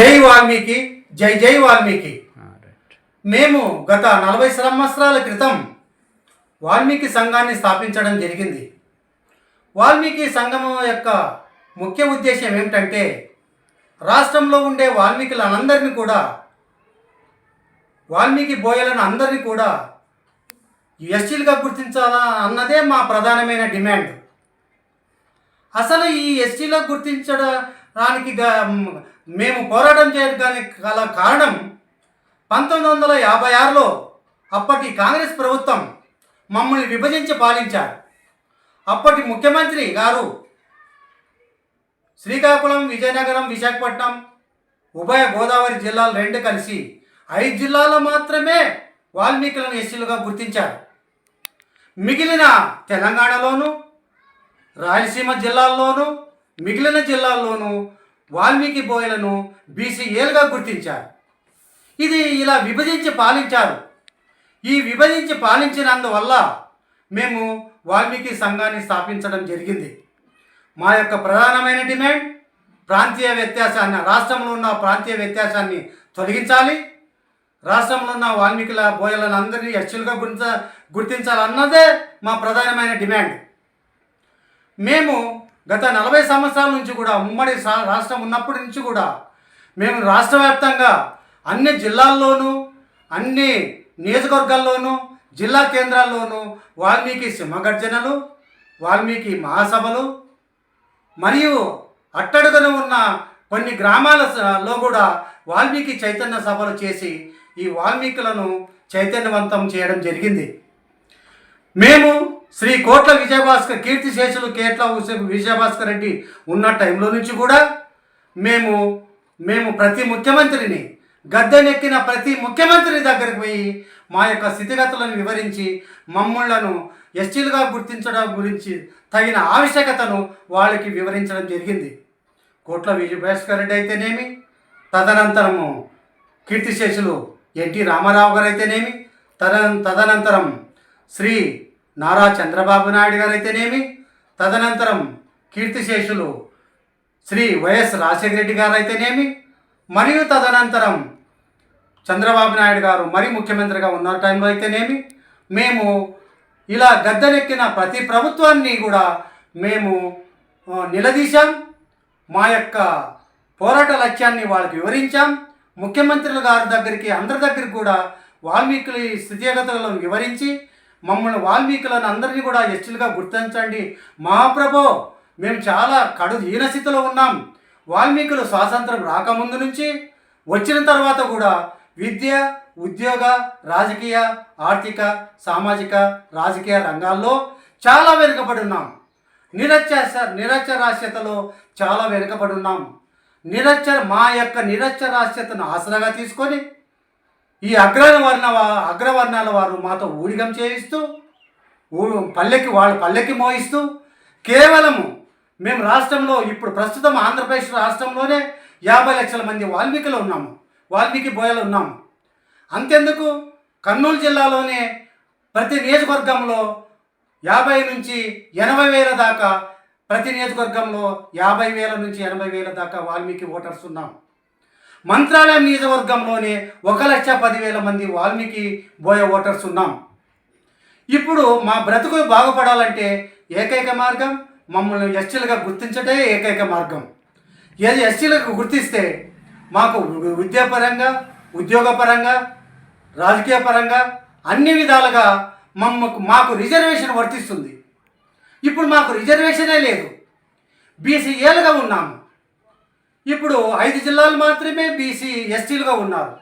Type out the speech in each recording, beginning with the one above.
జై వాల్మీకి జై జై వాల్మీకి. మేము గత నలభై సంవత్సరాల క్రితం వాల్మీకి సంఘాన్ని స్థాపించడం జరిగింది. వాల్మీకి సంఘం యొక్క ముఖ్య ఉద్దేశం ఏమిటంటే రాష్ట్రంలో ఉండే వాల్మీకులందరినీ కూడా వాల్మీకి బోయలను అందరినీ కూడా ఎస్టీలుగా గుర్తించాలా అన్నదే మా ప్రధానమైన డిమాండ్. అసలు ఈ ఎస్టీలో గుర్తించడానికి దానికి మేము పోరాటం చేయడానికి గల కారణం పంతొమ్మిది వందల యాభై ఆరులో అప్పటి కాంగ్రెస్ ప్రభుత్వం మమ్మల్ని విభజించి పాలించారు. అప్పటి ముఖ్యమంత్రి గారు శ్రీకాకుళం విజయనగరం విశాఖపట్నం ఉభయ గోదావరి జిల్లాలు రెండు కలిసి ఐదు జిల్లాల్లో మాత్రమే వాల్మీకులను ఎస్సీలుగా గుర్తించారు. మిగిలిన తెలంగాణలోను రాయలసీమ జిల్లాల్లోనూ మిగిలిన జిల్లాల్లోనూ వాల్మీకి బోయలను బీసీఏలుగా గుర్తించారు. ఇది ఇలా విభజించి పాలించారు. ఈ విభజించి పాలించినందువల్ల మేము వాల్మీకి సంఘాన్ని స్థాపించడం జరిగింది. మా యొక్క ప్రధానమైన డిమాండ్ ప్రాంతీయ వ్యత్యాసాన్ని రాష్ట్రంలో ఉన్న ప్రాంతీయ వ్యత్యాసాన్ని తొలగించాలి. రాష్ట్రంలో ఉన్న వాల్మీకుల బోయలను అందరినీ ఎస్టీలుగా గుర్తించ గుర్తించాలన్నదే మా ప్రధానమైన డిమాండ్. మేము గత నలభై సంవత్సరాల నుంచి కూడా ఉమ్మడి సా- రాష్ట్రం ఉన్నప్పటి నుంచి కూడా మేము రాష్ట్ర వ్యాప్తంగా అన్ని జిల్లాల్లోనూ అన్ని నియోజకవర్గాల్లోనూ జిల్లా కేంద్రాల్లోనూ వాల్మీకి సింహగర్జనలు వాల్మీకి మహాసభలు మరియు అట్టడుగున ఉన్న కొన్ని గ్రామాలలో కూడా వాల్మీకి చైతన్య సభలు చేసి ఈ వాల్మీకులను చైతన్యవంతం చేయడం జరిగింది. మేము శ్రీ కోట్ల విజయభాస్కర్ కీర్తిశేషులు కేట్ల విజయభాస్కర్ రెడ్డి ఉన్న టైంలో నుంచి కూడా మేము మేము ప్రతి ముఖ్యమంత్రిని గద్దెనెక్కిన ప్రతి ముఖ్యమంత్రి దగ్గరికి పోయి మా యొక్క స్థితిగతులను వివరించి మమ్మల్ని ఎస్టీలుగా గుర్తించడం గురించి తగిన ఆవశ్యకతను వాళ్ళకి వివరించడం జరిగింది. కోట్ల విజయభాస్కర్ రెడ్డి అయితేనేమి? తదనంతరము కీర్తిశేషులు ఎన్టీ రామారావు గారు అయితేనేమి? తద తదనంతరం శ్రీ నారా చంద్రబాబు నాయుడు గారు అయితేనేమి తదనంతరం కీర్తిశేషులు శ్రీ వైఎస్ రాజశేఖర రెడ్డి గారు అయితేనేమి మరియు తదనంతరం చంద్రబాబు నాయుడు గారు మరి ముఖ్యమంత్రిగా ఉన్న టైంలో అయితేనేమి? మేము ఇలా గద్దెనెక్కిన ప్రతి ప్రభుత్వాన్ని కూడా మేము నిలదీశాం. మా యొక్క పోరాట లక్ష్యాన్ని వాళ్ళకి వివరించాం. ముఖ్యమంత్రుల గారి దగ్గరికి అందరి దగ్గరికి కూడా వాల్మీకుల స్థితిగతులను వివరించి మమ్మల్ని వాల్మీకులను అందరినీ కూడా ఎస్టీలుగా గుర్తించండి. మహాప్రభో మేము చాలా కడు హీనస్థితిలో ఉన్నాం. వాల్మీకులు స్వాతంత్రం రాకముందు నుంచి వచ్చిన తర్వాత కూడా విద్య ఉద్యోగ రాజకీయ ఆర్థిక సామాజిక రాజకీయ రంగాల్లో చాలా వెనుకబడి ఉన్నాం. నిరక్షర నిరక్షరాస్యతలో చాలా వెనుకబడి ఉన్నాం. నిరక్షర మా యొక్క నిరక్షరాస్యతను ఆసరాగా తీసుకొని ఈ అగ్రవర్ణ అగ్రవర్ణాల వారు మాతో ఊడిగం చేయిస్తూ ఊ పల్లెకి వాళ్ళు పల్లెకి మోయిస్తూ కేవలము మేము రాష్ట్రంలో ఇప్పుడు ప్రస్తుతం ఆంధ్రప్రదేశ్ రాష్ట్రంలోనే యాభై లక్షల మంది వాల్మీకులు ఉన్నాము వాల్మీకి బోయలు ఉన్నాము. అంతెందుకు? కర్నూలు జిల్లాలోనే ప్రతి నియోజకవర్గంలో యాభై నుంచి ఎనభై వేల దాకా ప్రతి నియోజకవర్గంలో యాభై వేల నుంచి ఎనభై వేల దాకా వాల్మీకి ఓటర్స్ ఉన్నాము మంత్రాలయం నియోజకవర్గంలోనే ఒక లక్ష పదివేల మంది వాల్మీకి బోయ ఓటర్స్ ఉన్నాం. ఇప్పుడు మా బ్రతుకులు బాగుపడాలంటే ఏకైక మార్గం మమ్మల్ని ఎస్టీలుగా గుర్తించటే ఏకైక మార్గం. ఏది ఎస్టీలకు గుర్తిస్తే మాకు విద్యాపరంగా ఉద్యోగపరంగా రాజకీయ పరంగా అన్ని విధాలుగా మమ్మకు మాకు రిజర్వేషన్ వర్తిస్తుంది. ఇప్పుడు మాకు రిజర్వేషనే లేదు. బీసీఏలుగా ఉన్నాము. ఇప్పుడు ఐదు జిల్లాలు మాత్రమే బీసీ ఎస్టీలుగా ఉన్నారు.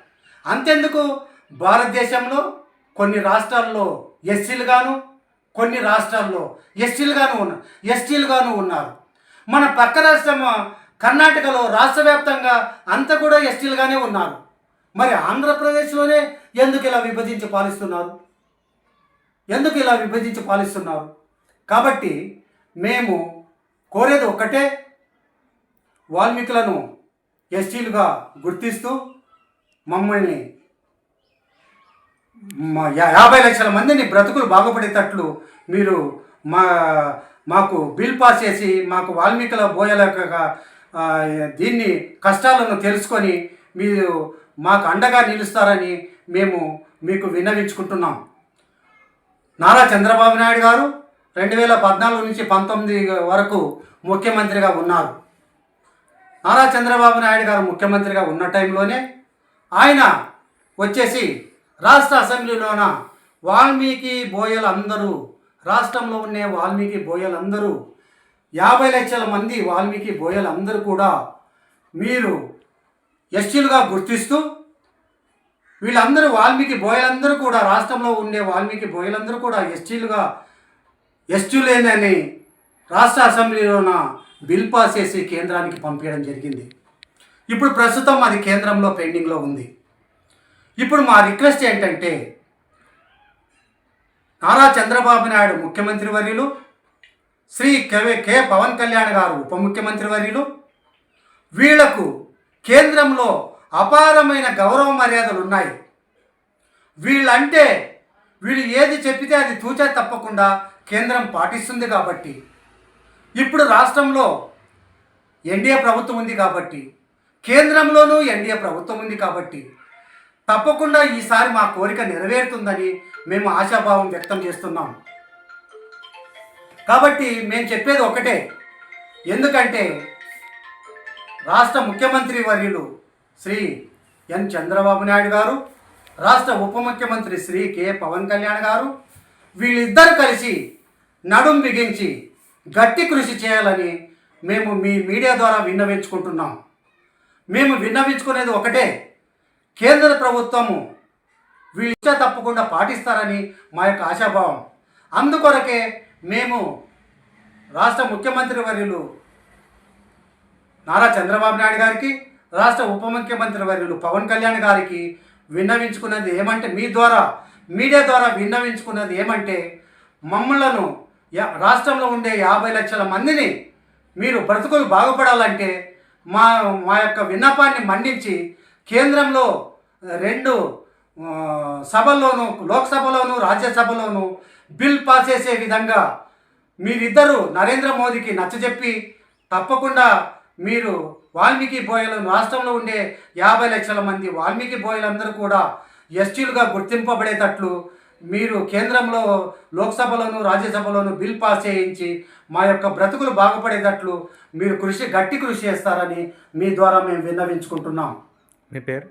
అంతెందుకు? భారతదేశంలో కొన్ని రాష్ట్రాల్లో ఎస్సీలుగాను కొన్ని రాష్ట్రాల్లో ఎస్టీలుగాను ఉన్నారు ఎస్టీలుగాను ఉన్నారు. మన పక్క రాష్ట్రం కర్ణాటకలో రాష్ట్ర వ్యాప్తంగా అంతా కూడా ఎస్టీలుగానే ఉన్నారు. మరి ఆంధ్రప్రదేశ్లోనే ఎందుకు ఇలా విభజించి పాలిస్తున్నారు? ఎందుకు ఇలా విభజించి పాలిస్తున్నారు? కాబట్టి మేము కోరేది ఒక్కటే వాల్మీకులను ఎస్టీలుగా గుర్తిస్తూ మమ్మల్ని యాభై లక్షల మందిని బ్రతుకులు బాగుపడేటట్లు మీరు మా మాకు బిల్ పాస్ చేసి మాకు వాల్మీకుల బోయల దీన్ని కష్టాలను తెలుసుకొని మీరు మాకు అండగా నిలుస్తారని మేము మీకు విన్నవించుకుంటున్నాం. నారా చంద్రబాబు నాయుడు గారు రెండు వేల పద్నాలుగు నుంచి పంతొమ్మిది వరకు ముఖ్యమంత్రిగా ఉన్నారు. నారా చంద్రబాబు నాయుడు గారు ముఖ్యమంత్రిగా ఉన్న టైంలోనే ఆయన వచ్చేసి రాష్ట్ర అసెంబ్లీలోన వాల్మీకి బోయలు అందరూ రాష్ట్రంలో ఉండే వాల్మీకి బోయలందరూ యాభై లక్షల మంది వాల్మీకి బోయలందరూ కూడా మీరు ఎస్టీలుగా గుర్తిస్తూ వీళ్ళందరూ వాల్మీకి బోయలందరూ కూడా రాష్ట్రంలో ఉండే వాల్మీకి బోయలందరూ కూడా ఎస్టీలుగా ఎస్టీలేనని రాష్ట్ర అసెంబ్లీలోన బిల్ పాస్ చేసి కేంద్రానికి పంపించడం జరిగింది. ఇప్పుడు ప్రస్తుతం అది కేంద్రంలో పెండింగ్లో ఉంది. ఇప్పుడు మా రిక్వెస్ట్ ఏంటంటే నారా చంద్రబాబు నాయుడు ముఖ్యమంత్రి వర్యులు శ్రీ కె కె పవన్ కళ్యాణ్ గారు ఉప ముఖ్యమంత్రి వర్యులు వీళ్ళకు కేంద్రంలో అపారమైన గౌరవ మర్యాదలు ఉన్నాయి. వీళ్ళంటే వీళ్ళు ఏది చెప్పితే అది తూచా తప్పకుండా కేంద్రం పాటిస్తుంది కాబట్టి ఇప్పుడు రాష్ట్రంలో ఎన్డీఏ ప్రభుత్వం ఉంది కాబట్టి కేంద్రంలోనూ ఎన్డీఏ ప్రభుత్వం ఉంది కాబట్టి తప్పకుండా ఈసారి మా కోరిక నెరవేరుతుందని మేము ఆశాభావం వ్యక్తం చేస్తున్నాం. కాబట్టి మేము చెప్పేది ఒకటే ఎందుకంటే రాష్ట్ర ముఖ్యమంత్రి వర్యులు శ్రీ ఎన్ చంద్రబాబు నాయుడు గారు రాష్ట్ర ఉప ముఖ్యమంత్రి శ్రీ కె పవన్ కళ్యాణ్ గారు వీళ్ళిద్దరు కలిసి నడుం బిగించి గట్టి కృషి చేయాలని మేము మీ మీడియా ద్వారా విన్నవించుకుంటున్నాం. మేము విన్నవించుకునేది ఒకటే కేంద్ర ప్రభుత్వము వీళ్ళు ఇచ్చా తప్పకుండా పాటిస్తారని మా యొక్క ఆశాభావం. అందుకొరకే మేము రాష్ట్ర ముఖ్యమంత్రి వర్యులు నారా చంద్రబాబు నాయుడు గారికి రాష్ట్ర ఉప ముఖ్యమంత్రి వర్యులు పవన్ కళ్యాణ్ గారికి విన్నవించుకున్నది ఏమంటే మీ ద్వారా మీడియా ద్వారా విన్నవించుకున్నది ఏమంటే మమ్మలను రాష్ట్రంలో ఉండే యాభై లక్షల మందిని మీరు బ్రతుకులు బాగుపడాలంటే మా మా యొక్క విన్నపాన్ని మన్నించి కేంద్రంలో రెండు సభల్లోనూ లోక్సభలోను రాజ్యసభలోను బిల్ పాస్ చేసే విధంగా మీరిద్దరూ నరేంద్ర మోదీకి నచ్చజెప్పి తప్పకుండా మీరు వాల్మీకి బోయలను రాష్ట్రంలో ఉండే యాభై లక్షల మంది వాల్మీకి బోయలందరూ కూడా ఎస్టీలుగా గుర్తింపబడేటట్లు మీరు కేంద్రంలో లోక్సభలోను రాజ్యసభలోను బిల్ పాస్ చేయించి మా యొక్క బ్రతుకులు బాగుపడేటట్లు మీరు కృషి గట్టి కృషి చేస్తారని మీ ద్వారా మేము విన్నవించుకుంటున్నాం. మీ పేరు?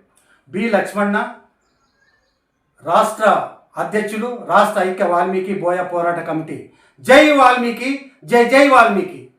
బి లక్ష్మణ. రాష్ట్ర అధ్యక్షులు రాష్ట్ర ఐక్య వాల్మీకి బోయ పోరాట కమిటీ. జై వాల్మీకి జై జై వాల్మీకి.